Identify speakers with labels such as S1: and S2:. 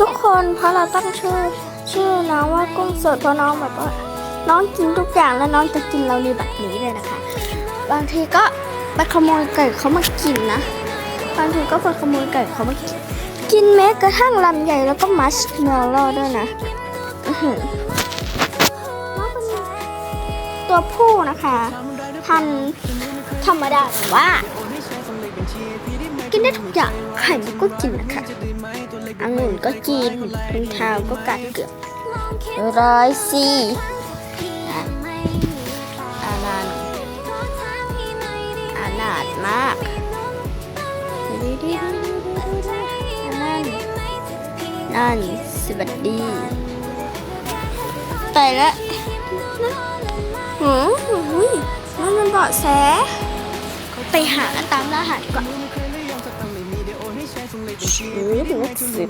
S1: ทุกคนเพราะเราตั้งชื่อ ชื่อน้องว่ากุ้งสดเพราะน้องแบบว่าน้องกินทุกอย่างแล้วน้องจะกินเราในแบบนี้เลยนะคะ บางทีก็ไปขโมยไก่เขามากินนะบางทีก็ไปขโมยไก่เขามากินกินแม้กระทั่งลำใหญ่แล้วก็มัชเมลโล่ด้วยนะตัวผู้นะคะพันธรรมดาแต่ว่า กินได้ทุกอย่างไข่มุกก็กินนะคะ องุ่นก็กินรองเท้าก็กัดเกือบร้อยสี่อานันต์อานาดมากดีดีอานันต์นั่นสวัสดีไปแล้วหืมอุ้ยนั่นมันเบาะแส ไปหาตามล่าหาดีกว่า
S2: หรือสิ